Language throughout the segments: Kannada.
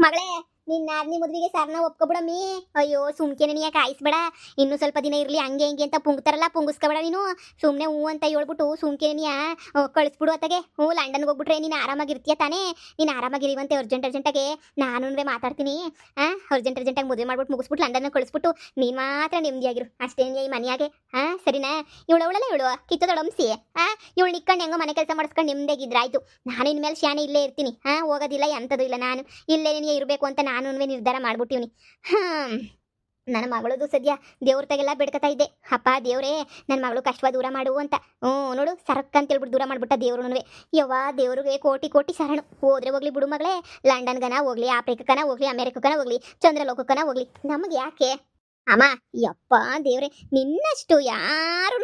ಮಗಳೇ ನಿನ್ನ ನಾದ್ನಿ ಮದ್ವಿಗೆ ಸರ್ನ ಒಪ್ಕೊಬಿಡಮ್ಮಿ. ಅಯ್ಯೋ, ಸುಮ್ಕೆನೆ ನೀ ಕಾಯಿಸ್ಬೇಡ ಇನ್ನು ಸ್ವಲ್ಪ ದಿನ ಇರ್ಲಿ, ಹಂಗೆ ಹಿಂಗೆ ಅಂತ ಪುಂಗ್ತಾರಲ್ಲ, ಪುಂಗಿಸ್ಕೊಬೇಡ ನೀನು. ಸುಮ್ಮನೆ ಹ್ಞೂ ಅಂತ ಹೇಳ್ಬಿಟ್ಟು ಸುಮ್ಕೆ ನೀ ಕಳಿಸ್ಬಿಡು ಅತ್ತಗೆ. ಹ್ಞೂ, ಲಂಡನ್ಗೆ ಹೋಗ್ಬಿಟ್ರೆ ನೀನು ಆರಾಮಾಗಿರ್ತೀಯ ತಾನೇ? ನೀನು ಆರಾಮಾಗಿರಿವಂತೆ ಅರ್ಜೆಂಟ್ ಅರ್ಜೆಂಟಾಗೆ ನಾನು ಮಾತಾಡ್ತೀನಿ. ಹಾಂ ಅರ್ಜೆಂಟ್ ಅರ್ಜೆಂಟಾಗಿ ಮದುವೆ ಮಾಡ್ಬಿಟ್ಟು ಮುಗಿಸ್ಬಿಟ್ಟು ಲಂಡನ್ಗೆ ಕಳಿಸ್ಬಿಟ್ಟು ನೀನು ಮಾತ್ರ ನೆಮ್ಮದಿಯಾಗಿರು ಅಷ್ಟೇ ಈ ಮನೆಯಾಗೆ. ಹಾಂ ಸರಿನಾ? ಇವಳು ಅವಳಲ್ಲ ಇವಳು? ಕಿತ್ತದೊಡಂಸಿ ಹಾಂ ಇವಳು ನಿಕ್ಕೊಂಡು ಹೆಂಗೋ ಮನೆ ಕೆಲಸ ಮಾಡಿಸ್ಕೊಂಡು ನೆಮ್ಮದಿಯಾಗಿದ್ರಾಯ್ತು ನಾನು ಇನ್ಮೇಲೆ ಶಾನೆ ಇಲ್ಲೇ ಇರ್ತೀನಿ. ಹಾಂ ಹೋಗೋದಿಲ್ಲ ಎಂಥದ್ದು ಇಲ್ಲ ನಾನು. ಇಲ್ಲೇ ನಿನಗೆ ಇರಬೇಕು ಅಂತ ನಾನು ನಿರ್ಧಾರ ಮಾಡ್ಬಿಟ್ಟಿವ್ನಿ. ಹಾಂ ನನ್ನ ಮಗಳದು ಸದ್ಯ ದೇವ್ರ ತಗೆಲ್ಲ ಬೇಡ್ಕತಾ ಇದ್ದೆ. ಅಪ್ಪ, ದೇವ್ರೇ ನನ್ನ ಮಗಳು ಕಷ್ಟವ ದೂರ ಮಾಡು ಅಂತ. ಹ್ಞೂ, ನೋಡು, ಸರಕ್ ಅಂತ ಹೇಳ್ಬಿಟ್ಟು ದೂರ ಮಾಡ್ಬಿಟ್ಟ ದೇವ್ರು ಯವ್ವ, ದೇವ್ರಿಗೆ ಕೋಟಿ ಕೋಟಿ ಶರಣು. ಹೋದ್ರೆ ಹೋಗ್ಲಿ ಬಿಡು ಮಗಳೇ. ಲಂಡನ್ಗನ ಹೋಗ್ಲಿ ಆಫ್ರಿಕಕ್ಕನ ಹೋಗ್ಲಿ ಅಮೆರಿಕಕ್ಕನ ಹೋಗ್ಲಿ ಚಂದ್ರಲೋಕಕ್ಕನ ಹೋಗ್ಲಿ. ನಮಗೆ ಯಾಕೆ? ಅಮ್ಮ, ಯಪ್ಪ ದೇವ್ರೆ, ನಿನ್ನಷ್ಟು ಯಾರೂ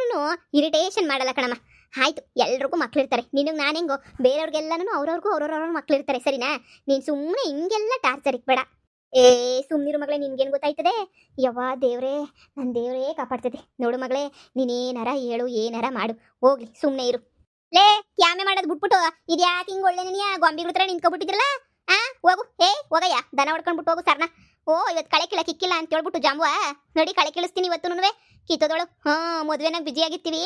ಇರಿಟೇಷನ್ ಮಾಡಲ್ಲ ಕಣಮ್ಮ. ಆಯ್ತು, ಎಲ್ರಿಗೂ ಮಕ್ಳಿರ್ತಾರೆ. ನಿನಗೆ ನಾನು ಹೆಂಗೋ? ಬೇರೆಯವ್ರಿಗೆಲ್ಲನೂ ಅವ್ರವ್ರಿಗೂ ಅವ್ರವ್ರವ್ರ ಮಕ್ಳಿರ್ತಾರೆ, ಸರಿನಾ? ನೀನು ಸುಮ್ಮನೆ ಹಿಂಗೆಲ್ಲ ಟಾರ್ಚರ್ ಬೇಡ ಏ ಸುಮ್ಮನಿರು ಮಗಳೇ, ನಿನ್ಗೇನು ಗೊತ್ತಾಯ್ತದೆ? ಯವ್ವ ದೇವ್ರೇ ನನ್ನ ದೇವರೇ ಕಾಪಾಡ್ತದೆ. ನೋಡು ಮಗಳೇ, ನೀನೇನಾರ ಹೇಳು, ಏನಾರ ಮಾಡು. ಹೋಗ್ಲಿ ಸುಮ್ಮನೆ ಇರು. ಲೇ, ಕ್ಯಾಮೆ ಮಾಡೋದು ಬಿಟ್ಬಿಟ್ಟು, ಇದ್ಯಾಕೆ ಹಿಂಗೆ ಒಳ್ಳೆ ನೀ ಗೊಂಬಿಗಳ ಆ, ಹೋಗು. ಹೇ ಹೋಗಯ್ಯ, ದನ ಹೊಡ್ಕೊಂಡ್ಬಿಟ್ಟು ಹೋಗು, ಸರ್ನ. ಓ ಇವತ್ತು ಕಳೆ ಕೀಳಕ್ಕೆ ಇಕ್ಕಿಲ್ಲ ಅಂತ ಹೇಳ್ಬಿಟ್ಟು ಜಾಂಬುವ. ನೋಡಿ ಕಳೆ ಕೀಳಿಸ್ತೀನಿ ಇವತ್ತು ಕಿತ್ತೋದಳು. ಹಾ ಮದುವೆನಾಗ ಬಿಜಿ ಆಗಿರ್ತೀವಿ.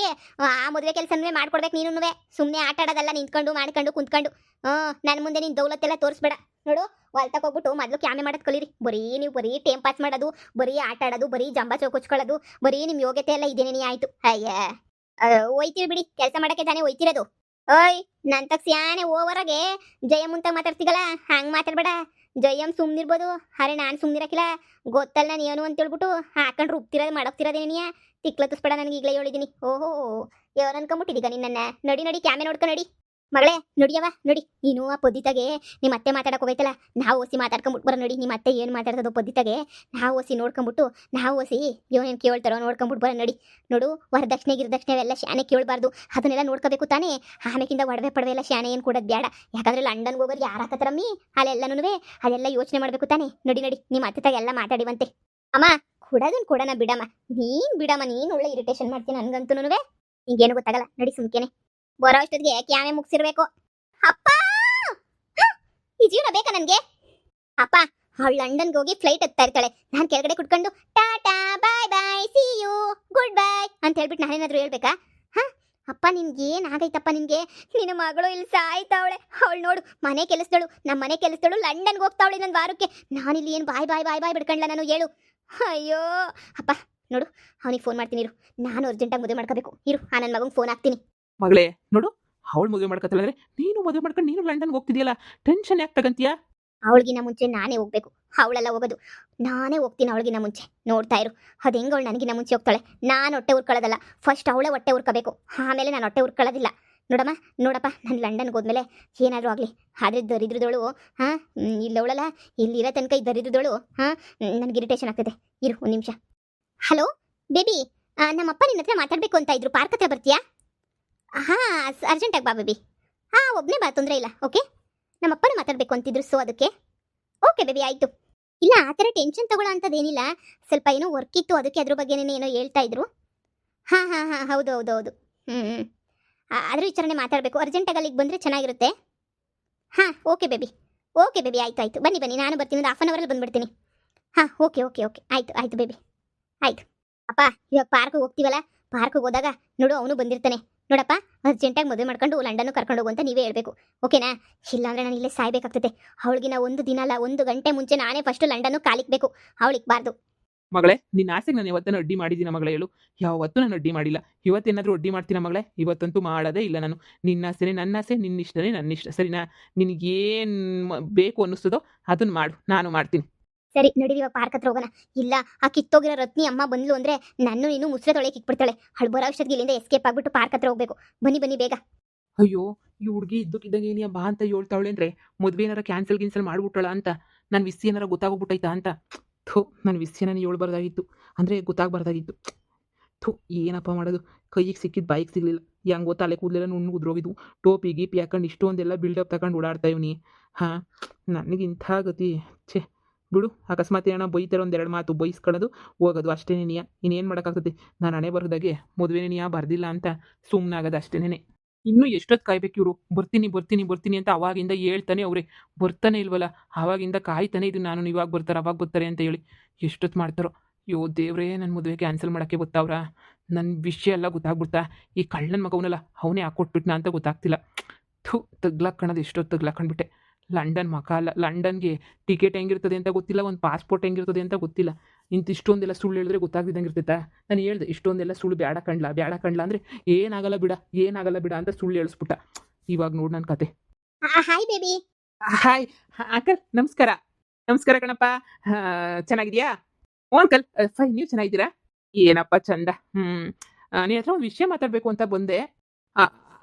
ಆ ಮದುವೆ ಕೆಲಸನೇ ಮಾಡ್ಕೊಡ್ಬೇಕು ನೀನು ಸುಮ್ಮನೆ ಆಟ ಆಡೋದಲ್ಲ, ನಿಂತ್ಕೊಂಡು, ಮಾಡ್ಕೊಂಡು, ಕುಂತ್ಕೊಂಡು. ಹಾಂ ನನ್ನ ಮುಂದೆ ನೀನು ದೌಲತ್ತೆಲ್ಲ ತೋರಿಸ್ಬೇಡ. ನೋಡು ಹೊಲ್ತಕ್ಕೆ ಹೋಗ್ಬಿಟ್ಟು ಮೊದಲು ಕ್ಯಾಮೆ ಮಾಡೋದು ಕಲೀರಿ. ಬರೀ ನೀವು ಬರೀ ಟೈಮ್ ಪಾಸ್ ಮಾಡೋದು, ಬರೀ ಆಟ ಆಡೋದು, ಬರೀ ಜಂಬ ಚೌಕೊಚ್ಕೊಳ್ಳೋದು, ಬರೀ ನಿಮ್ಮ ಯೋಗ್ಯತೆ ಎಲ್ಲ ಇದೇನೇ ಆಯ್ತು. ಅಯ್ಯ. ಒಯ್ತೀವಿ ಬಿಡಿ. ಕೆಲಸ ಮಾಡಕ್ಕೆ ತಾನೇ ಒಯ್ತಿರೋದು ಓಯ್ ನನ್ನ ಸ್ಯಾನೆ ಓವರಾಗೆ ಜಯ ಮುಂತ ಮಾತಾಡ್ತೀಗಲ್ಲ? ಹಂಗ್ ಮಾತಾಡ್ಬೇಡ. ಜಯಂ ಸುಮ್ನಿರ್ಬೋದು. ಅರೆ ನಾನು ಸುಮ್ನಿರಕಿಲ್ಲ. ಗೊತ್ತಲ್ಲ ನಾನು ಏನು ಅಂತ ಹೇಳ್ಬಿಟ್ಟು ಹಾಕೊಂಡು ರುಬ್ತಿರೋದು ಮಾಡೋಗ್ತಿರೋದೇನಿಯ ತಿಕ್ಲತ್ತಿಸ್ಬೇಡ ನನಗೆ ಈಗಲೇ ಹೇಳಿದ್ದೀನಿ ಓಹೋ. ಯಾರು ಅನ್ಕೊಂಬಿಟ್ಟಿದ್ದೀಗ ನಿನ್ನ ನಡಿ ನಡಿ, ಕ್ಯಾಮೆ ನೋಡ್ಕೊ ನಡಿ. ಮಗಳೇ ನೋಡಿಯವ ನೋಡಿ. ನೀನು ಆ ಪದ್ದಿತಾಗೆ ನಿಮ್ಮ ಅತ್ತೆ ಮಾತಾಡಕ್ಕೆ ಹೋಗೈತಲ್ಲ ನಾವು ಓಸಿ ಮಾತಾಡ್ಕೊಂಬಿಟ್ಟು ಬರೋ ನೋಡಿ. ನಿಮ್ಮ ಅತ್ತೆ ಏನು ಮಾತಾಡ್ತದೋ ಪದ್ದಿತಾಗೆ, ನಾವು ಓಸಿ ನೋಡ್ಕೊಂಬಿಟ್ಟು, ನಾವು ಓಸಿ ಏನೇನು ಕೇಳ್ತಾರೋ ನೋಡ್ಕೊಂಬಿಟ್ಟು ಬರೋ ನೋಡಿ. ನೋಡು, ವರದಕ್ಷಿಣೆ, ಗಿರದಕ್ಷಿಣೆ ಎಲ್ಲ ಶಾನೆ ಕೇಳಬಾರ್ದು. ಅದನ್ನೆಲ್ಲ ನೋಡ್ಕೋಬೇಕು ತಾನೇ. ಆಮೇಕಿಂದ ಒಡವೆ ಪಡವೆ ಎಲ್ಲ ಶಾನೆ ಏನು ಕೊಡೋದು ಬೇಡ ಯಾಕಂದ್ರೆ ಲಂಡನ್ಗೆ ಹೋಗೋರು ಯಾರು ಹಾಕತ್ತಾರಮ್ಮಿ ಅಲ್ಲೆಲ್ಲನೂ ಅದೆಲ್ಲ ಯೋಚನೆ ಮಾಡಬೇಕು ತಾನೇ. ನೋಡಿ ನೋಡಿ ನಿಮ್ಮ ಅತ್ತೆ ತಾಗ ಎಲ್ಲ ಮಾತಾಡಿವಂತೆ. ಅಮ್ಮ ಕೊಡೋದನ್ನು ಕೊಡೋಣ ಬಿಡಮ್ಮ. ನೀನ್ ಬಿಡಮ್ಮ, ನೀನು ಒಳ್ಳೆ ಇರಿಟೇಷನ್ ಮಾಡ್ತೀನಿ ನನಗಂತೂನುವೆ ನಿಂಗೇನು ಗೊತ್ತಾಗಲ್ಲ, ನೋಡಿ ಸುಮ್ಕೆನೆ. ಬರೋ ಅಷ್ಟೊತ್ತಿಗೆ ಕ್ಯಾಮೆ ಮುಗಿಸಿರ್ಬೇಕು. ಅಪ್ಪ! ಈ ಜೀವನ ಬೇಕಾ ನನಗೆ? ಅಪ್ಪ ಅವಳು ಲಂಡನ್ಗೆ ಹೋಗಿ ಫ್ಲೈಟ್ ಹತ್ತಾ ಇರ್ತಾಳೆ. ನಾನು ಕೆಳಗಡೆ ಕುಟ್ಕೊಂಡು Tata, bye bye see you goodbye ಅಂತ ಹೇಳ್ಬಿಟ್ಟು ನಾನೇನಾದ್ರೂ ಹೇಳ್ಬೇಕಾ? ಹಾ, ಅಪ್ಪ ನಿನ್ಗೆ ಏನಾಗೈತಪ್ಪ ನಿನ್ಗೆ? ನಿನ್ನ ಮಗಳು ಇಲ್ಲಿ ಸಾಯ್ತಾವಳೆ. ಅವಳು ನೋಡು, ಮನೆ ಕೆಲಸದಳು ನಮ್ಮ ಮನೆ ಕೆಲಸದಳು, ಲಂಡನ್ಗೆ ಹೋಗ್ತಾವಳೆ ನನ್ನ ವಾರಕ್ಕೆ. ನಾನಿಲ್ಲಿ ಏನು ಬಾಯ್ ಬಾಯ್ ಬಾಯ್ ಬಾಯ್ ಬಿಡ್ಕಂಡ್ಲ ನಾನು ಹೇಳು. ಅಯ್ಯೋ! ಅಪ್ಪ, ನೋಡು, ಅವನಿಗೆ ಫೋನ್ ಮಾಡ್ತೀನಿ ಇರು. ನಾನು ಅರ್ಜೆಂಟಾಗಿ ಮದುವೆ ಮಾಡ್ಕೋಬೇಕು. ಇರು, ಆ ನನ್ನ ಮಗಂಗೆ ಫೋನ್ ಹಾಕ್ತೀನಿ. ಮಗಳೇ, ನೋಡು, ಅವಳು ಮದುವೆ ಮಾಡ್ಕೊತಾಳೆ ನೀನು ಮದುವೆ ಮಾಡ್ಕೊಂಡು ನೀನು ಲಂಡನ್ಗೆ ಹೋಗ್ತಿದ್ಯಲ್ಲ ಟೆನ್ಷನ್ ಯಾಕೆ ತಗಂತೀಯ? ಅವಳಿಗಿನ ಮುಂಚೆ ನಾನೇ ಹೋಗ್ಬೇಕು, ಅವಳೆಲ್ಲ ಹೋಗೋದು. ನಾನೇ ಹೋಗ್ತೀನಿ ಅವಳಿಗಿನ ಮುಂಚೆ, ನೋಡ್ತಾ ಇರು. ಅದು ಹೆಂಗೆ ಅವಳು ನನಗಿನ ಮುಂಚೆ ಹೋಗ್ತಾಳೆ? ನಾನು ಹೊಟ್ಟೆ ಉರ್ಕೊಳ್ಳೋದಲ್ಲ ಫಸ್ಟ್ ಅವಳೇ ಹೊಟ್ಟೆ ಉರ್ಕೋಬೇಕು, ಆಮೇಲೆ ನಾನು ಹೊಟ್ಟೆ ಉರ್ಕೊಳ್ಳೋದಿಲ್ಲ. ನೋಡಮ್ಮ, ನೋಡಪ್ಪ, ನಾನು ಲಂಡನ್ಗೆ ಹೋದ್ಮೇಲೆ ಏನಾದರೂ ಆಗಲಿ. ಆದರೆ ದರಿದ್ರದೋಳು ಹಾಂ ಇಲ್ಲವಳಲ್ಲ ಇಲ್ಲಿರೋ ತನಕ ಈ ದರಿದ್ರದೋಳು ಹಾಂ ನನಗೆ ಇರಿಟೇಷನ್ ಆಗ್ತದೆ. ಇರು, ಒಂದು ನಿಮಿಷ. ಹಲೋ, ಬೇಬಿ ನಮ್ಮಪ್ಪ ನಿನ್ನ ಹತ್ರ ಮಾತಾಡಬೇಕು ಅಂತ ಇದ್ರು, ಪಾರ್ಕ್ ಹತ್ರ ಬರ್ತೀಯಾ? ಹಾಂ ಅರ್ಜೆಂಟಾಗಿ ಬಾ ಬೇಬಿ ಹಾಂ ಒಬ್ಬನೇ ಬಾ, ತೊಂದರೆ ಇಲ್ಲ ಓಕೆ ನಮ್ಮಪ್ಪನ ಮಾತಾಡಬೇಕು ಅಂತಿದ್ರು ಸೊ ಅದಕ್ಕೆ. ಓಕೆ ಬೇಬಿ ಆಯಿತು. ಇಲ್ಲ, ಆ ಥರ ಟೆನ್ಷನ್ ತಗೊಳ್ಳೋ ಅಂಥದ್ದೇನಿಲ್ಲ. ಸ್ವಲ್ಪ ಏನೋ ವರ್ಕ್ ಇತ್ತು, ಅದಕ್ಕೆ ಅದ್ರ ಬಗ್ಗೆನೇ ಏನೋ ಹೇಳ್ತಾ ಇದ್ರು. ಹಾಂ ಹಾಂ ಹಾಂ, ಹೌದು ಹೌದು ಹೌದು. ಹ್ಞೂ ಹ್ಞೂ ಅದ್ರ ವಿಚಾರಣೆ ಮಾತಾಡಬೇಕು. ಅರ್ಜೆಂಟಾಗಿ ಅಲ್ಲಿಗೆ ಬಂದರೆ ಚೆನ್ನಾಗಿರುತ್ತೆ. ಹಾಂ ಓಕೆ ಬೇಬಿ ಓಕೆ ಬೇಬಿ ಆಯಿತು ಆಯಿತು. ಬನ್ನಿ ಬನ್ನಿ. ನಾನು ಬರ್ತೀನಿ. ಒಂದು ಹಾಫ್ ಆನ್ ಅವರಲ್ಲಿ ಬಂದುಬಿಡ್ತೀನಿ. ಹಾಂ ಓಕೆ ಓಕೆ ಓಕೆ ಆಯಿತು ಆಯಿತು ಬೇಬಿ ಆಯಿತು. ಅಪ್ಪ, ಇವಾಗ ಪಾರ್ಕ್ಗೆ ಹೋಗ್ತೀವಲ್ಲ? ಪಾರ್ಕ್ಗೆ ಹೋದಾಗ ನೋಡು, ಅವನು ಬಂದಿರ್ತಾನೆ. ನೋಡಪ್ಪ ಅರ್ಜೆಂಟಾಗಿ ಮದುವೆ ಮಾಡ್ಕೊಂಡು ಲಂಡನ್ ಕರ್ಕೊಂಡು ಹೋಗು ಅಂತ ನೀವೇ ಹೇಳಬೇಕು. ಓಕೆನಾ? ಇಲ್ಲಾಂದ್ರೆ ನಾನು ಇಲ್ಲೇ ಸಾಯ್ಬೇಕಾಗ್ತದೆ. ಅವಳಿಗಿನ ಒಂದು ದಿನ ಅಲ್ಲ, ಒಂದು ಗಂಟೆ ಮುಂಚೆ ನಾನೇ ಫಸ್ಟ್ ಲಂಡನ್ ಕಾಲಿಕ್ಬೇಕು. ಅವಳಿಕ್ಬಾರ್ದು ಮಗಳೇ, ನಿನ್ನ ಆಸೆಗೆ ನಾನು ಇವತ್ತನ್ನು ಅಡ್ಡಿ ಮಾಡಿದ್ದೀನ ಮಗಳೇ ಹೇಳು. ಯಾವತ್ತೂ ನಾನು ಅಡ್ಡಿ ಮಾಡಿಲ್ಲ. ಇವತ್ತೇನಾದರೂ ಅಡ್ಡಿ ಮಾಡ್ತೀನಿ ಮಗಳೇ? ಇವತ್ತಂತೂ ಮಾಡೋದೇ ಇಲ್ಲ ನಾನು. ನಿನ್ನ ಆಸೆನೇ ನನ್ನ ಆಸೆ ನಿನ್ನ ಇಷ್ಟನೇ ನನ್ನ ಇಷ್ಟ ಸರಿನಾ? ನಿನಗೇನು ಬೇಕು ಅನ್ನಿಸ್ತದೋ ಅದನ್ನು ಮಾಡು. ನಾನು ಮಾಡ್ತೀನಿ. ಸರಿ, ನಡೀರಿ, ಇವಾಗ ಪಾರ್ಕ್ ಹತ್ರ ಹೋಗೋಣ. ಇಲ್ಲ, ಆ ಕಿತ್ತೋಗಿರೋ ರತ್ನಿ ಅಮ್ಮ ಬಂದ್ಲು ಅಂದ್ರೆ ನಾನು ನೀನು ಮುಸ್ರೆ ತೊಳೆ ಕಿಕ್ಬಿಡ್ತಾಳೆ ಅವಳು ಔಷಧಿ ಇಲ್ಲಿಂದ ಎಸ್ಕೇಪ್ ಆಗ್ಬಿಟ್ಟು ಪಾರ್ಕ್ ಹತ್ರ ಹೋಗ್ಬೇಕು. ಬನ್ನಿ ಬನ್ನಿ, ಬೇಗ. ಅಯ್ಯೋ, ಈ ಹುಡುಗಿ ಇದ್ದಕ್ಕಿದ್ದಂಗೆ ಏನಿಯ ಬಾ ಅಂತ ಹೇಳ್ತಾವಳೆ ಅಂದ್ರೆ ಮದ್ವೆ ಏನಾರ ಕ್ಯಾನ್ಸಲ್ ಗಿನ್ಸಲ್ ಮಾಡ್ಬಿಟ್ಟಳ ಅಂತ. ನನ್ನ ವಿಸಿ ಏನಾರ ಗೊತ್ತಾಗೋಗ್ಬಿಟ್ಟೈತಾ ಅಂತ. ಥು ನನ್ನ ವಿಸಿ ನಾನು ಹೇಳ್ಬಾರ್ದಾಗಿತ್ತು. ಅಂದ್ರೆ ಗೊತ್ತಾಗ್ಬಾರ್ದಾಗಿತ್ತು. ಥೂ, ಏನಪ್ಪ ಮಾಡೋದು? ಕೈಗೆ ಸಿಕ್ಕಿದ್ ಬೈಕ್ ಸಿಗಲಿಲ್ಲ. ಹೆಂಗ್ ಅಲೆ ಕೂದಲೆಲ್ಲ ನುಣ್ಣು ಉದ್ರೋಗಿದ್ವು. ಟೋಪಿ, ಗೀಪಿ ಹಾಕೊಂಡು ಇಷ್ಟೊಂದೆಲ್ಲ ಬಿಲ್ಡಪ್ ತಗೊಂಡು ಓಡಾಡ್ತಾ ಇವ್ನಿ. ಹಾ, ನನಗಿಂಥ ಗತಿ. ಛೇ ಬಿಡು, ಅಕಸ್ಮಾತ್ ಏನೋ ಬೈತಾರೆ ಒಂದು ಎರಡು ಮಾತು ಬೈಸ್ಕೊಳ್ಳೋದು, ಹೋಗೋದು ಅಷ್ಟೇ ನೀಯ. ಇನ್ನೇನು ಮಾಡೋಕ್ಕಾಗ್ತದೆ? ನಾನು ಹಣೆ ಬರೋದಾಗೆ ಮದುವೆ ನಿಯ ಬರ್ದಿಲ್ಲ ಅಂತ ಸುಮ್ಮನಾಗೋದು ಅಷ್ಟೇನೆ ಇನ್ನೂ ಎಷ್ಟೊತ್ತು ಕಾಯ್ಬೇಕು ಇವರು? ಬರ್ತೀನಿ ಬರ್ತೀನಿ ಬರ್ತೀನಿ ಅಂತ ಅವಾಗಿಂದ ಹೇಳ್ತಾನೆ ಅವ್ರೆ. ಬರ್ತಾನೆ ಇಲ್ವಲ್ಲ? ಆವಾಗಿಂದ ಕಾಯ್ತಾನೆ ಇದು ನಾನು. ಇವಾಗ ಬರ್ತಾರೆ, ಅವಾಗ ಬರ್ತಾರೆ ಅಂತ ಹೇಳಿ. ಎಷ್ಟೊತ್ತು ಮಾಡ್ತಾರೋ? ಅಯ್ಯೋ ದೇವ್ರೇ ನನ್ನ ಮದುವೆ ಕ್ಯಾನ್ಸಲ್ ಮಾಡೋಕ್ಕೆ ಗೊತ್ತಾವ್ರ? ನನ್ನ ವಿಷಯ ಎಲ್ಲ ಗೊತ್ತಾಗ್ಬಿಡ್ತಾ? ಈ ಕಳ್ಳನ ಮಗವನಲ್ಲ, ಅವನೇ ಹಾಕ್ಕೊಟ್ಬಿಟ್ನಾ ಅಂತ ಗೊತ್ತಾಗ್ತಿಲ್ಲ. ಥು ತಗ್ಲಾಕಣದು ಎಷ್ಟೊತ್ತು ತಗ್ಲಾಕೊಂಡ್ಬಿಟ್ಟೆ ಲಂಡನ್ ಮಕಾಲ ಲಂಡನ್ಗೆ ಟಿಕೆಟ್ ಹೆಂಗಿರ್ತದೆ ಅಂತ ಗೊತ್ತಿಲ್ಲ ಒಂದು ಪಾಸ್ಪೋರ್ಟ್ ಹೆಂಗಿರ್ತದೆ ಅಂತ ಗೊತ್ತಿಲ್ಲ. ಇಂತ ಇಷ್ಟೊಂದೆಲ್ಲ ಸುಳ್ಳು ಹೇಳಿದ್ರೆ ಗೊತ್ತಾಗ್ದಿದ್ದಂಗೆ ಇರ್ತೈತಾ? ನಾನು ಹೇಳ್ದೆ ಇಷ್ಟೊಂದೆಲ್ಲ ಸುಳ್ಳು ಬೇಡ ಕಂಡ್ಲ ಬೇಡ ಕಂಡ್ಲ ಅಂದರೆ ಏನಾಗಲ್ಲ ಬಿಡ ಏನಾಗಲ್ಲ ಬಿಡ ಅಂತ ಸುಳ್ಳು ಹೇಳಿಸ್ಬಿಟ್ಟ. ಇವಾಗ ನೋಡು ನನ್ನ ಕತೆ. ಹಾಯ್ ಬೇಬಿ ಹಾಯ್ ಅಂಕಲ್ ನಮಸ್ಕಾರ. ನಮಸ್ಕಾರ ಕಣಪ್ಪ. ಚೆನ್ನಾಗಿದ್ಯಾ? ಓ ಅಂಕಲ್ ಫೈ ನೀವು ಚೆನ್ನಾಗಿದ್ದೀರಾ? ಏನಪ್ಪ ಚಂದ. ಹ್ಞೂ ನಿನ್ನ ಹತ್ರ ಒಂದು ವಿಷಯ ಮಾತಾಡಬೇಕು ಅಂತ ಬಂದೆ.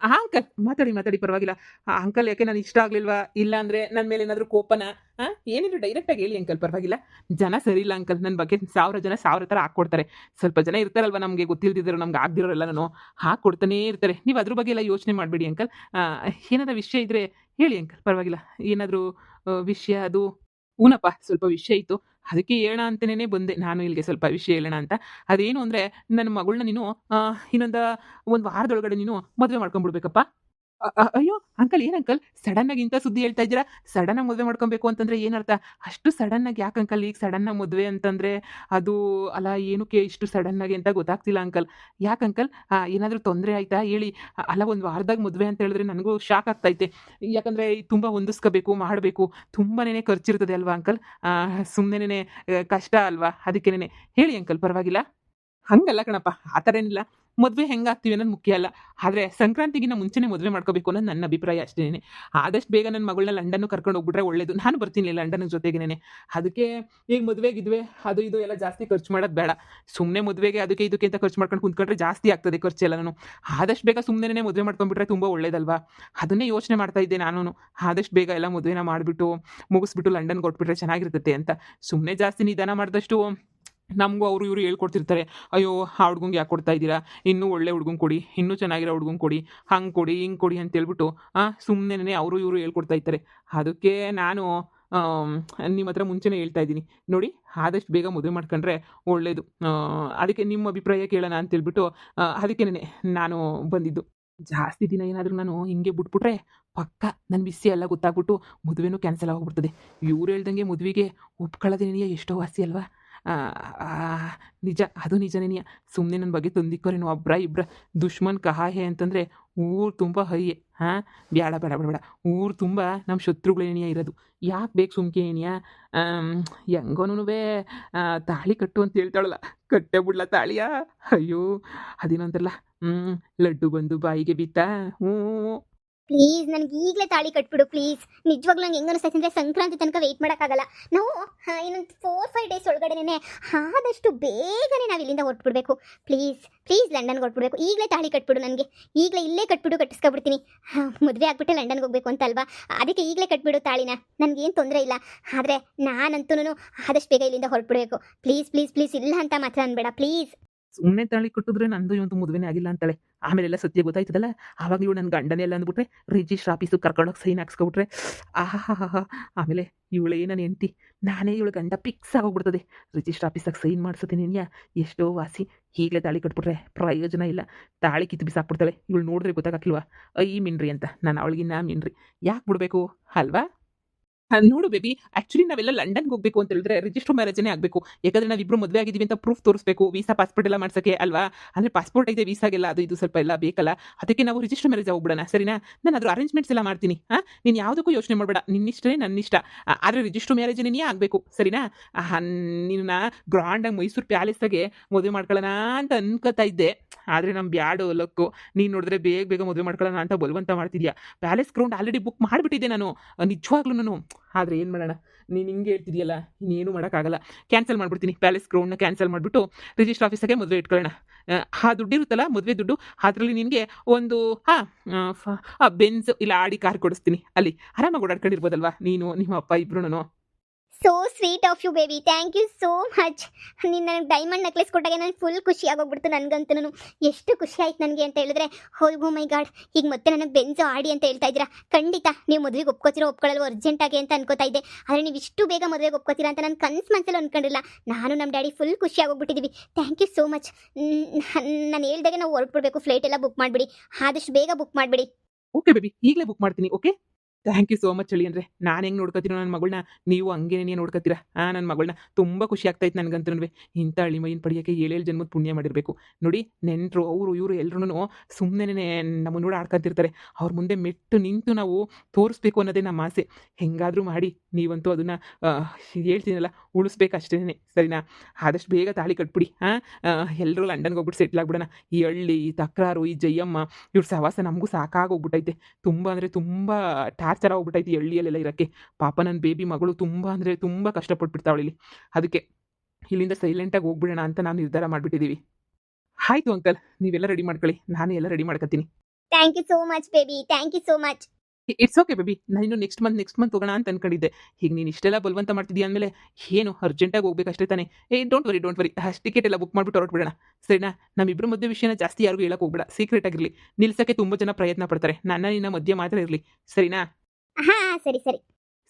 ಹಾಂ ಅಂಕಲ್ ಮಾತಾಡಿ ಮಾತಾಡಿ, ಪರವಾಗಿಲ್ಲ. ಆ ಅಂಕಲ್ ಯಾಕೆ ನಾನು ಇಷ್ಟ ಆಗ್ಲಿಲ್ವಾ? ಇಲ್ಲ ಅಂದ್ರೆ ನನ್ನ ಮೇಲೆ ಏನಾದರೂ ಕೋಪನ? ಹಾಂ ಡೈರೆಕ್ಟ್ ಡೈರೆಕ್ಟಾಗಿ ಹೇಳಿ ಅಂಕಲ್ ಪರವಾಗಿಲ್ಲ. ಜನ ಸರಿ ಇಲ್ಲ ಅಂಕಲ್ ನನ್ನ ಬಗ್ಗೆ ಸಾವಿರ ಜನ ಸಾವಿರ ತರ ಹಾಕ್ಕೊಡ್ತಾರೆ. ಸ್ವಲ್ಪ ಜನ ಇರ್ತಾರಲ್ವಾ ನಮಗೆ, ಗೊತ್ತಿಲ್ದಿದ್ರು ನಮ್ಗೆ ಆಗ್ದಿರೋರೆಲ್ಲ ನಾನು ಹಾಕ್ಕೊಡ್ತಾನೇ ಇರ್ತಾರೆ. ನೀವು ಅದ್ರ ಬಗ್ಗೆ ಎಲ್ಲ ಯೋಚನೆ ಮಾಡ್ಬೇಡಿ ಅಂಕಲ್ ಏನಾರ ವಿಷಯ ಇದ್ರೆ ಹೇಳಿ ಅಂಕಲ್ ಪರವಾಗಿಲ್ಲ. ಏನಾದರೂ ವಿಷಯ ಅದು ಊನಪ್ಪ ಸ್ವಲ್ಪ ವಿಷಯ ಇತ್ತು. ಅದಕ್ಕೆ ಹೇಳೋಣ ಅಂತಲೇ ಬಂದೆ. ನಾನು ಇಲ್ಲಿಗೆ ಸ್ವಲ್ಪ ವಿಷಯ ಹೇಳೋಣ ಅಂತ. ಅದೇನು ಅಂದರೆ ನನ್ನ ಮಗಳನ್ನ ನೀನು ಇನ್ನೊಂದು ಒಂದು ವಾರದೊಳಗಡೆ ನೀನು ಮದುವೆ ಮಾಡ್ಕೊಂಡ್ಬಿಡ್ಬೇಕಪ್ಪ. ಅಯ್ಯೋ, ಅಂಕಲ್ ಏನ್ ಅಂಕಲ್? ಸಡನ್ ಆಗಿ ಇಂಥ ಸುದ್ದಿ ಹೇಳ್ತಾ ಇದ್ದೀರಾ? ಆಗಿ ಮದುವೆ ಮಾಡ್ಕೊಬೇಕು ಅಂತಂದ್ರೆ ಏನರ್ಥ ಅಷ್ಟು ಸಡನ್ ಆಗಿ ಯಾಕೆ ಅಂಕಲ್ ಈಗ ಸಡನ್ ಆಗಿ ಮದುವೆ ಅಂತಂದ್ರೆ ಅದು ಅಲ್ಲ ಏನಕ್ಕೆ ಇಷ್ಟು ಸಡನ್ ಆಗಿ ಅಂತ ಗೊತ್ತಾಗ್ತಿಲ್ಲ ಅಂಕಲ್. ಯಾಕೆ ಅಂಕಲ್? ಏನಾದ್ರೂ ತೊಂದರೆ ಆಯ್ತಾ? ಹೇಳಿ. ಅಲ್ಲ, ಒಂದು ವಾರದಾಗ ಮದುವೆ ಅಂತ ಹೇಳಿದ್ರೆ ನನಗೂ ಶಾಕ್ ಆಗ್ತೈತೆ. ಯಾಕಂದ್ರೆ ತುಂಬಾ ಹೊಂದಿಸ್ಕೋಬೇಕು, ಮಾಡಬೇಕು. ತುಂಬಾನೇ ಖರ್ಚಿರ್ತದೆ ಅಲ್ವಾ ಅಂಕಲ್? ಸುಮ್ಮನೆ ಕಷ್ಟ ಅಲ್ವಾ? ಅದಕ್ಕೇನೆ ಹೇಳಿ ಅಂಕಲ್, ಪರವಾಗಿಲ್ಲ? ಹಂಗಲ್ಲ ಕಣಪ್ಪ. ಆ ಥರ ಏನಿಲ್ಲ. ಮದುವೆ ಹೆಂಗಾಗ್ತೀವಿ ಅನ್ನೋದು ಮುಖ್ಯ ಅಲ್ಲ. ಆದರೆ ಸಂಕ್ರಾಂತಿಗಿನ ಮುಂಚೆನೇ ಮದುವೆ ಮಾಡ್ಕೋಬೇಕು ಅನ್ನೋದು ನನ್ನ ಅಭಿಪ್ರಾಯ ಅಷ್ಟೇ ಆದಷ್ಟು ಬೇಗ ನನ್ನ ಮಗಳನ್ನ ಲಂಡನ್ನು ಕರ್ಕೊಂಡು ಹೋಗ್ಬಿಟ್ರೆ ಒಳ್ಳೇದು. ನಾನು ಬರ್ತೀನಿ ಲಂಡನ್ ಜೊತೆಗೇನೆ ಅದಕ್ಕೆ ಈಗ ಮದುವೆ ಗಿದ್ವೆ ಅದು ಇದು ಎಲ್ಲ ಜಾಸ್ತಿ ಖರ್ಚು ಮಾಡೋದು ಬೇಡ. ಸುಮ್ಮನೆ ಮದುವೆಗೆ ಅದಕ್ಕೆ ಇದಕ್ಕೆ ಅಂತ ಖರ್ಚು ಮಾಡ್ಕೊಂಡು ಕುಂತ್ಕೊಂಡ್ರೆ ಜಾಸ್ತಿ ಆಗ್ತದೆ ಖರ್ಚೆಲ್ಲ ನಾನು. ಆದಷ್ಟು ಬೇಗ ಸುಮ್ಮನೆ ಮದುವೆ ಮಾಡ್ಕೊಂಡ್ಬಿಟ್ರೆ ತುಂಬ ಒಳ್ಳೇದಲ್ವಾ? ಅದನ್ನೇ ಯೋಚನೆ ಮಾಡ್ತಾ ಇದ್ದೆ ನಾನು ಆದಷ್ಟು ಬೇಗ ಎಲ್ಲ ಮದುವೆನ ಮಾಡಿಬಿಟ್ಟು ಮುಗಿಸ್ಬಿಟ್ಟು ಲಂಡನ್ಗೆ ಕೊಟ್ಬಿಟ್ರೆ ಚೆನ್ನಾಗಿರ್ತೈತೆ ಅಂತ. ಸುಮ್ಮನೆ ಜಾಸ್ತಿ ನಿಧಾನ ಮಾಡಿದಷ್ಟು ನಮಗೂ ಅವರು ಇವರು ಹೇಳ್ಕೊಡ್ತಿರ್ತಾರೆ, ಅಯ್ಯೋ, ಆ ಹುಡ್ಗಂಗೆ ಯಾಕೆ ಕೊಡ್ತಾ ಇದ್ದೀರಾ? ಇನ್ನೂ ಒಳ್ಳೆ ಹುಡ್ಗಂಗೆ ಕೊಡಿ, ಇನ್ನೂ ಚೆನ್ನಾಗಿರೋ ಹುಡ್ಗಂಗೆ ಕೊಡಿ, ಹಂಗೆ ಕೊಡಿ, ಹಿಂಗೆ ಕೊಡಿ ಅಂತ ಹೇಳ್ಬಿಟ್ಟು ಸುಮ್ಮನೆ ಅವರು ಇವರು ಹೇಳ್ಕೊಡ್ತಾ ಇರ್ತಾರೆ. ಅದಕ್ಕೆ ನಾನು ನಿಮ್ಮ ಹತ್ರ ಮುಂಚೆನೇ ಹೇಳ್ತಾ ಇದ್ದೀನಿ. ನೋಡಿ, ಆದಷ್ಟು ಬೇಗ ಮದುವೆ ಮಾಡ್ಕೊಂಡ್ರೆ ಒಳ್ಳೆಯದು ಅದಕ್ಕೆ ನಿಮ್ಮ ಅಭಿಪ್ರಾಯ ಕೇಳೋಣ ಅಂತ ಹೇಳ್ಬಿಟ್ಟು ಅದಕ್ಕೇನೆ ನಾನು ಬಂದಿದ್ದು. ಜಾಸ್ತಿ ದಿನ ಏನಾದರೂ ನಾನು ಹಿಂಗೆ ಬಿಟ್ಬಿಟ್ರೆ ಪಕ್ಕ ನನ್ನ ಬಿಸಿ ಎಲ್ಲ ಗೊತ್ತಾಗ್ಬಿಟ್ಟು ಮದುವೆನೂ ಕ್ಯಾನ್ಸಲ್ ಆಗೋಗ್ಬಿಡ್ತದೆ. ಇವ್ರು ಹೇಳ್ದಂಗೆ ಮದುವೆಗೆ ಒಪ್ಕೊಳ್ಳೋದೇನೆಯ ಎಷ್ಟೋ ವಾಸಿ ಅಲ್ವಾ? ನಿಜ, ಅದು ನಿಜನೇನಿಯ ಸುಮ್ಮನೆ ನನ್ನ ಬಗ್ಗೆ ತಂದಿಕ್ಕೋರೇನು ಒಬ್ರ ಇಬ್ರ ದುಶ್ಮನ್ ಕಹಾಹೆ ಅಂತಂದರೆ ಊರು ತುಂಬ ಹೈಯೆ. ಹಾಂ? ಬೇಡ ಬೇಡ ಬೇಡ ಬೇಡ ಊರು ತುಂಬ ನಮ್ಮ ಶತ್ರುಗಳೇನಿಯ ಇರೋದು. ಯಾಕೆ ಬೇಕು ಸುಮ್ಕೆ ಏನಿಯ ಹೆಂಗೋನು ತಾಳಿ ಕಟ್ಟು ಅಂತ ಹೇಳ್ತಾಳಲ್ಲ. ಕಟ್ಟೆ ಬಿಡ್ಲ ತಾಳಿಯ? ಅಯ್ಯೋ ಅದೇನಂತಾರಲ್ಲ ಹ್ಞೂ ಲಡ್ಡು ಬಂದು ಬಾಯಿಗೆ ಬಿತ್ತ ಹ್ಞೂ ಪ್ಲೀಸ್ ನನಗೆ ಈಗಲೇ ತಾಳಿ ಕಟ್ಬಿಡು ಪ್ಲೀಸ್ ನಿಜವಾಗ್ಲೂ ನಂಗೆ ಹೆಂಗೆ ಸಂಕ್ರಾಂತಿ ತನಕ ವೆಯ್ಟ್ ಮಾಡೋಕ್ಕಾಗಲ್ಲ. ನಾವು ಇನ್ನೊಂದು ಫೋರ್ ಫೈವ್ ಡೇಸ್ ಒಳಗಡೆನೇ ಆದಷ್ಟು ಬೇಗನೆ ನಾವು ಇಲ್ಲಿಂದ ಹೊರಟ್ಬಿಡ್ಬೇಕು. ಪ್ಲೀಸ್ ಪ್ಲೀಸ್ ಲಂಡನ್ಗೆ ಹೊರಟ್ಬಿಡ್ಬೇಕು. ಈಗಲೇ ತಾಳಿ ಕಟ್ಬಿಡು ನನಗೆ. ಈಗಲೇ ಇಲ್ಲೇ ಕಟ್ಬಿಡು, ಕಟ್ಟಿಸ್ಕೊಬಿಡ್ತೀನಿ. ಮದುವೆ ಆಗಿಬಿಟ್ಟೆ ಲಂಡನ್ಗೆ ಹೋಗ್ಬೇಕು ಅಂತ ಅಲ್ವಾ? ಅದಕ್ಕೆ ಈಗಲೇ ಕಟ್ಬಿಡು ತಾಳಿನ. ನನಗೇನು ತೊಂದರೆ ಇಲ್ಲ. ಆದರೆ ನಾನಂತೂ ಆದಷ್ಟು ಬೇಗ ಇಲ್ಲಿಂದ ಹೊರಟ್ಬಿಡ್ಬೇಕು. ಪ್ಲೀಸ್ ಪ್ಲೀಸ್ ಪ್ಲೀಸ್ ಇಲ್ಲ ಅಂತ ಮಾತ್ರ ಅನ್ಬೇಡ. ಪ್ಲೀಸ್ ಸುಮ್ಮನೆ ತಾಳಿ ಕಟ್ಟಿದ್ರೆ ನಂದು ಇವತ್ತು ಮದುವೆನೇ ಆಗಿಲ್ಲ ಅಂತಾಳೆ. ಆಮೇಲೆಲ್ಲ ಸತ್ಯ ಗೊತ್ತಾಯ್ತದಲ್ಲ? ಆವಾಗ ಇವಳು ನನ್ನ ಗಂಡನೇ ಎಲ್ಲ ಅಂದ್ಬಿಟ್ರೆ ರಿಜಿಸ್ಟ್ರ್ ಆಫೀಸು ಕರ್ಕೊಂಡೋಗಿ ಸೈನ್ ಹಾಕ್ಸ್ಕೊಬಿಟ್ರೆ ಆಹಾ ಆಮೇಲೆ ಇವಳೇ ನನ್ನ ಹೆಂಡ್ತಿ. ನಾನೇ ಇವಳು ಗಂಡ ಫಿಕ್ಸ್ ಆಗೋಗ್ಬಿಡ್ತದೆ. ರಿಜಿಸ್ಟ್ರ್ ಆಫೀಸಾಗಿ ಸೈನ್ ಮಾಡಿಸೋದೇನೇನ್ಯ ಎಷ್ಟೋ ವಾಸಿ ಈಗಲೇ ತಾಳಿ ಕಟ್ಬಿಟ್ರೆ ಪ್ರಯೋಜನ ಇಲ್ಲ. ತಾಳಿ ಕಿತ್ತು ಬಿಸಾಕ್ಬಿಡ್ತಾಳೆ. ಇವಳು ನೋಡಿದ್ರೆ ಗೊತ್ತಾಗಕ್ಕಿಲ್ವಾ? ಐ ಮಿನ್ರಿ ಅಂತ. ನಾನು ಅವಳಿಗಿನ್ನ ಮಿನ್ರಿ. ಯಾಕೆ ಬಿಡಬೇಕು? ಅಲ್ವಾ? ನೋಡು ಬೇಬಿ ಆಕ್ಚುಲಿ ನಾವೆಲ್ಲ ಲಂಡನ್ಗೆ ಹೋಗ್ಬೇಕು ಅಂತ ಹೇಳಿದ್ರೆ ರಿಜಿಸ್ಟರ್ ಮ್ಯಾರೇಜನೇ ಆಗಬೇಕು. ಯಾಕಂದ್ರೆ ನಾವಿಬ್ರು ಮದುವೆ ಆಗಿದ್ದೀವಿ ಅಂತ ಪ್ರೂಫ್ ತೋರಿಸ್ಬೇಕು. ವೀಸಾ ಪಾಸ್ಪೋರ್ಟ್ ಎಲ್ಲ ಮಾಡ್ಸೋಕ್ಕೆ ಅಲ್ವಾ? ಅಂದರೆ ಪಾಸ್ಪೋರ್ಟ್ ಇದೆ ವೀಸಾಗೆಲ್ಲ ಅದು ಇದು ಸ್ವಲ್ಪ ಎಲ್ಲ ಬೇಕಲ್ಲ. ಅದಕ್ಕೆ ನಾವು ರಿಜಿಸ್ಟರ್ ಮ್ಯಾರೇಜ್ ಹೋಗ್ಬಿಡೋಣ, ಸರಿನಾ? ನಾನು ಅದ್ರ ಅರೇಂಜ್ಮೆಂಟ್ಸ್ ಎಲ್ಲ ಮಾಡ್ತೀನಿ. ಹಾಂ, ನೀನು ಯಾವುದಕ್ಕೂ ಯೋಚನೆ ಮಾಡಬೇಡ. ನನ್ನ ಇಷ್ಟ ಆದರೆ ರಿಜಿಸ್ಟರ್ ಮ್ಯಾರೇಜನೇ ಆಗಬೇಕು, ಸರಿನಾ? ನಿನ್ನ ಗ್ರಾಂಡಾಗಿ ಮೈಸೂರು ಪ್ಯಾಲೇಸಾಗೆ ಮದುವೆ ಮಾಡ್ಕೊಳ್ಳೋಣ ಅಂತ ಅನ್ಕೋತಾ ಇದ್ದೆ. ಆದರೆ ನಮ್ಮ ಬ್ಯಾಡ್ ಲಕ್ಕು. ನೀನು ನೋಡಿದ್ರೆ ಬೇಗ ಬೇಗ ಮದುವೆ ಮಾಡ್ಕೊಳ್ಳೋಣ ಅಂತ ಬಲವಂತ ಮಾಡ್ತಿದ್ಯಾ? ಪ್ಯಾಲೇಸ್ ಗ್ರೌಂಡ್ ಆಲ್ರೆಡಿ ಬುಕ್ ಮಾಡಿಬಿಟ್ಟಿದ್ದೆ ನಾನು. ನಿಜವಾಗ್ಲೂ ಆದರೆ ಏನು ಮಾಡೋಣ? ನೀನು ಹಿಂಗೆ ಹೇಳ್ತಿದ್ಯಲ್ಲ ಇನ್ನೇನು ಮಾಡೋಕ್ಕಾಗಲ್ಲ. ಕ್ಯಾನ್ಸಲ್ ಮಾಡ್ಬಿಡ್ತೀನಿ. ಪ್ಯಾಲೇಸ್ ಗ್ರೌಂಡ್ನ ಕ್ಯಾನ್ಸಲ್ ಮಾಡಿಬಿಟ್ಟು ರಿಜಿಸ್ಟರ್ ಆಫೀಸಾಗೆ ಮದುವೆ ಇಟ್ಕೊಳ್ಳೋಣ. ಆ, ಆ ದುಡ್ಡು ಇರುತ್ತಲ್ಲ ಮದುವೆ ದುಡ್ಡು ಅದರಲ್ಲಿ ನಿನಗೆ ಒಂದು ಹಾಂ ಬೆನ್ಸ್ ಇಲ್ಲ ಆಡಿ ಕಾರ್ ಕೊಡಿಸ್ತೀನಿ. ಅಲ್ಲಿ ಆರಾಮಾಗಿ ಓಡಾಡ್ಕೊಂಡಿರ್ಬೋದಲ್ವಾ? ನೀನು ನಿಮ್ಮ ಅಪ್ಪ ಇಬ್ರು so sweet of you baby thank you so much ನೀನು ನನಗೆ ಡೈಮಂಡ್ ನೆಕ್ಲೆಸ್ ಕೊಟ್ಟಾಗ ನಾನು ಫುಲ್ ಖುಷಿ ಆಗೋಗ್ಬಿಡ್ತು ನನಗಂತೂ ಎಷ್ಟು ಖುಷಿ ಆಯ್ತು ನನಗೆ ಅಂತ ಹೇಳಿದ್ರೆ ಹೋ ಮೈ ಗಾಡ್ ಈಗ ಮತ್ತೆ ನನಗೆ ಬೆಂಜು ಆಡಿ ಅಂತ ಹೇಳ್ತಾ ಇದ್ದೀರಾ? ಖಂಡಿತ. ನೀವು ಮದುವೆಗೆ ಒಪ್ಕೋತಿರೋ ಒಪ್ಕೊಳ್ಳಲು ಅರ್ಜೆಂಟಾಗಿ ಅಂತ ಅನ್ಕೋತಾ ಇದ್ದೆ. ಆದರೆ ನೀವು ಇಷ್ಟು ಬೇಗ ಮದುವೆಗೆ ಒಪ್ಕೋತೀರಾ ಅಂತ ನಾನು ಕನ್ಸು ಮನಸ್ಸಲ್ಲಿ ಅನ್ಕೊಂಡಿಲ್ಲ ನಾನು ನಮ್ಮ ಡ್ಯಾಡಿ ಫುಲ್ ಖುಷಿ ಆಗೋಗ್ಬಿಟ್ಟಿದ್ದೀವಿ ಥ್ಯಾಂಕ್ ಯು ಸೋ ಮಚ್ ನಾನು ಹೇಳ್ದಾಗೆ ನಾವು ಹೊರಟ್ಬಿಡ್ಬೇಕು. ಫ್ಲೈಟ್ ಎಲ್ಲ ಬುಕ್ ಮಾಡಿಬಿಡಿ. ಆದಷ್ಟು ಬೇಗ ಬುಕ್ ಮಾಡಿಬಿಡಿ. ಓಕೆ ಬೇಬಿ ಈಗಲೇ ಬುಕ್ ಮಾಡ್ತೀನಿ okay thank you so much ಹೇಳಿ ಅಂದರೆ ನಾನು ಹೆಂಗೆ ನೋಡ್ಕೊತೀರೋ ನನ್ನ ಮಗಳನ್ನ ನೀವು ಹಂಗೇನೇ ನೋಡ್ಕೊತೀರಾ. ಹಾಂ ನನ್ನ ಮಗಳನ್ನ ತುಂಬ ಖುಷಿ ಆಗ್ತಾಯಿತ್ತು ನನಗಂತೂ ಇಂಥ ಹಳ್ಳಿ ಮೈನ್ ಪಡೆಯೋಕ್ಕೆ ಏಳೇಳು ಜನ್ಮದ ಪುಣ್ಯ ಮಾಡಿರಬೇಕು. ನೋಡಿ, ನೆಂಟರು, ಅವರು, ಇವರು ಎಲ್ಲರೂ ಸುಮ್ಮನೆ ನಮ್ಮ ನೋಡಿ ಆಡ್ಕೊತಿರ್ತಾರೆ. ಅವ್ರ ಮುಂದೆ ಮೆಟ್ಟು ನಿಂತು ನಾವು ತೋರಿಸ್ಬೇಕು ಅನ್ನೋದೇ ನಮ್ಮ ಆಸೆ. ಹೆಂಗಾದರೂ ಮಾಡಿ, ನೀವಂತೂ ಅದನ್ನು ಹೇಳ್ತೀನಲ್ಲ ಉಳಿಸ್ಬೇಕು ಅಷ್ಟೇ ಸರಿನಾ? ಆದಷ್ಟು ಬೇಗ ತಾಳಿ ಕಟ್ಬಿಡಿ, ಹಾಂ? ಎಲ್ಲರೂ ಲಂಡನ್ಗೆ ಹೋಗ್ಬಿಟ್ಟು ಸೆಟ್ಲ್ ಆಗ್ಬಿಡೋಣ. ಈ ಹಳ್ಳಿ, ಈ ತಕ್ರಾರು, ಈ ಜಯಮ್ಮ, ಇವ್ರ ಸಹವಾಸ ನಮಗೂ ಸಾಕಾಗೋಗ್ಬಿಟ್ಟೈತೆ ತುಂಬ ಅಂದರೆ ತುಂಬ ಟಾರ್ಚರ್ ಆಗ್ಬಿಟ್ಟೈತೆ ಈ ಹಳ್ಳಿಯಲ್ಲೆಲ್ಲ ಇರೋಕ್ಕೆ. ಪಾಪ ನನ್ನ ಬೇಬಿ ಮಗಳು ತುಂಬ ಅಂದರೆ ತುಂಬ ಕಷ್ಟಪಟ್ಬಿಡ್ತಾವಳು ಅದಕ್ಕೆ ಇಲ್ಲಿಂದ ಸೈಲೆಂಟಾಗಿ ಹೋಗ್ಬಿಡೋಣ ಅಂತ ನಾವು ನಿರ್ಧಾರ ಮಾಡಿಬಿಟ್ಟಿದ್ದೀವಿ ಆಯಿತು ಅಂಕಲ್, ನೀವೆಲ್ಲ ರೆಡಿ ಮಾಡ್ಕೊಳ್ಳಿ. ನಾನು ಎಲ್ಲ ರೆಡಿ ಮಾಡ್ಕೊತೀನಿ thank you so much baby thank you so much it's okay baby ನಾನು ನೆಕ್ಸ್ಟ್ ಮಂತ್ ನೆಕ್ಸ್ಟ್ ಮಂತ್ ಹೋಗೋಣ ಅಂತ ಅನ್ಕೊಂಡಿದ್ದೆ. ಹೀಗೆ ನೀನು ಇಷ್ಟೆಲ್ಲ ಬಲವಂತ ಮಾಡ್ತಿದ್ದೀಯ ಅಂದಮೇಲೆ ಏನು ಅರ್ಜೆಂಟಾಗಿ ಹೋಗ್ಬೇಕಷ್ಟೇ ತಾನೇ. ಏ ಡೋಂಟ್ ವರಿ ಡೋಂಟ್ ವರಿ ಅಷ್ಟು ಟಿಕೆಟ್ ಎಲ್ಲ ಬುಕ್ ಮಾಡಿಬಿಟ್ಟು ಹೊರಟ್ಬಿಡೋಣ ಸರಿನಾ? ನಮ್ಮಿಬ್ಬರ ಮಧ್ಯೆ ವಿಷಯನ ಜಾಸ್ತಿ ಯಾರಿಗೂ ಹೇಳಕ್ಕೆ ಹೋಗ್ಬೇಡ. ಸೀಕ್ರೆಟ್ ಆಗಿರಲಿ. ನಿಲ್ಸಕ್ಕೆ ತುಂಬ ಜನ ಪ್ರಯತ್ನ ಪಡ್ತಾರೆ. ನನ್ನ ನಿನ್ನ ಮಧ್ಯೆ ಮಾತ್ರ ಇರಲಿ. ಸರಿನಾ? ಹಾಂ, ಸರಿ ಸರಿ.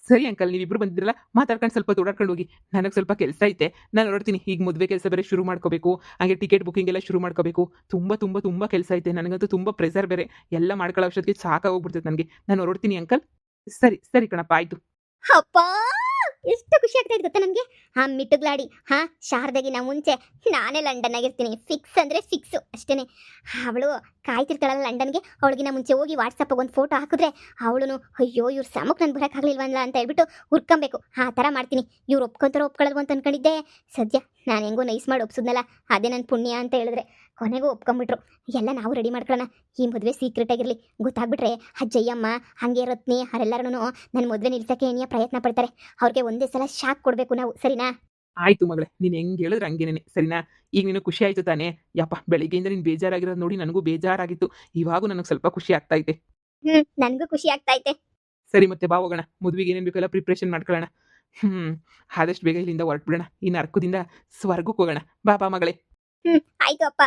ಸರಿ ಅಂಕಲ್, ನೀವಿಬ್ರು ಬಂದಿದ್ರಲ್ಲ ಮಾತಾಡ್ಕೊಂಡು ಸ್ವಲ್ಪ ಓಡಾಡ್ಕೊಂಡು ಹೋಗಿ. ನನಗೆ ಸ್ವಲ್ಪ ಕೆಲಸ ಐತೆ. ನಾನು ನೋಡ್ತೀನಿ, ಈಗ ಮದುವೆ ಕೆಲಸ ಬೇರೆ ಶುರು ಮಾಡ್ಕೋಬೇಕು. ಹಾಗೆ ಟಿಕೆಟ್ ಬುಕಿಂಗ್ ಎಲ್ಲ ಶುರು ಮಾಡ್ಕೋಬೇಕು. ತುಂಬ ತುಂಬ ತುಂಬ ಕೆಲಸ ಐತೆ. ನನಗಂತೂ ತುಂಬ ಪ್ರೆಸರ್ ಬೇರೆ. ಎಲ್ಲ ಮಾಡ್ಕೊಳ್ಳೋ ಅಷ್ಟೊತ್ತಿಗೆ ಸಾಕಾಗೋಗ್ಬಿಡ್ತೈತೆ ನನಗೆ. ನಾನು ಹೊರಡ್ತೀನಿ ಅಂಕಲ್. ಸರಿ ಸರಿ ಕಣಪ್ಪ, ಆಯಿತು. ಅಪ್ಪ! ಎಷ್ಟು ಖುಷಿ ಆಗ್ತಾ ಗೊತ್ತಾ ನನಗೆ ಹಾ ಮಿಟುಗ್ಲಾಡಿ ಹಾ ಶಾರದಾಗಿನ ಮುಂಚೆ ನಾನೇ ಲಂಡನ್ ಆಗಿರ್ತೀನಿ ಫಿಕ್ಸ್ ಅಂದರೆ ಫಿಕ್ಸು ಅಷ್ಟೇ ಅವಳು ಕಾಯ್ತಿರ್ತಾಳಲ್ಲ ಲಂಡನ್ಗೆ. ಅವಳಿಗಿನ ಮುಂಚೆ ಹೋಗಿ ವಾಟ್ಸಪ್ಪಾಗ ಒಂದು ಫೋಟೋ ಹಾಕಿದ್ರೆ ಅವಳು ಅಯ್ಯೋ, ಇವ್ರು ಸಮಕ್ಕೆ ನಾನು ಬರೋಕ್ಕಾಗಲಿಲ್ವಲ್ಲ ಅಂತ ಹೇಳ್ಬಿಟ್ಟು ಹುರ್ಕೊಬೇಕು. ಆ ಥರ ಮಾಡ್ತೀನಿ. ಇವ್ರು ಒಪ್ಕೊಂತಾರೋ ಒಪ್ಕೊಳ್ಳೋದು ಅಂತ ಅನ್ಕೊಂಡಿದ್ದೆ. ಸದ್ಯ ನಾನು ಹೆಂಗೋ ನೈಸ್ ಮಾಡಿ ಒಪ್ಸಿದ್ನಲ್ಲ. ಅದೇ ನನ್ನ ಪುಣ್ಯ ಅಂತ ಹೇಳಿದ್ರೆ. ಕೊನೆಗೂ ಒಪ್ಕೊಂಬಿಟ್ರು. ಎಲ್ಲ ನಾವು ರೆಡಿ ಮಾಡ್ಕೊಳ್ಳೋಣ. ಈ ಮದುವೆ ಸೀಕ್ರೆಟ್ ಆಗಿರಲಿ. ಗೊತ್ತಾಗ್ಬಿಟ್ರೆ ಅಜ್ಜಯ್ಯಮ್ಮ ಹಾಗೆ ರತ್ನಿ ಅವರೆಲ್ಲರೂ ನನ್ನ ಮದುವೆ ನಿಲ್ಸಕ್ಕೆ ಏನಿಯ ಪ್ರಯತ್ನ ಪಡ್ತಾರೆ. ಅವ್ರಿಗೆ ಒಂದೇ ಸಲ ಶಾಕ್ ಕೊಡಬೇಕು ನಾವು. ಸರಿನಾ? ಆಯ್ತು ಮಗಳೇ ನೀನು ಹೆಂಗೆ ಹೇಳಿದ್ರೆ ಹಂಗೇನೆ ಸರಿನಾ? ಈಗ ನೀನು ಖುಷಿ ಆಯಿತು ತಾನೇ? ಯಪ್ಪ ಬೆಳಿಗ್ಗೆಯಿಂದ ನೀನು ಬೇಜಾರಾಗಿರೋದು ನೋಡಿ ನನಗೂ ಬೇಜಾರಾಗಿತ್ತು. ಇವಾಗೂ ನನಗೆ ಸ್ವಲ್ಪ ಖುಷಿ ಆಗ್ತೈತೆ ಹ್ಞೂ ನನಗೂ ಖುಷಿ ಆಗ್ತಾ ಐತೆ ಸರಿ ಮತ್ತೆ ಬಾ ಹೋಗೋಣ. ಮದುವೆಗೆ ಏನೇನು ಬೇಕಲ್ಲ ಪ್ರಿಪ್ರೇಷನ್ ಮಾಡ್ಕೊಳ್ಳೋಣ. ಹ್ಞೂ ಆದಷ್ಟು ಬೇಗ ಇಲ್ಲಿಂದ ಹೊರಟ್ಬಿಡೋಣ. ಈ ಅರ್ಕದಿಂದ ಸ್ವರ್ಗಕ್ಕೆ ಹೋಗೋಣ. ಬಾ ಬಾ ಮಗಳೇ. ಆಯ್ತು ಅಪ್ಪ.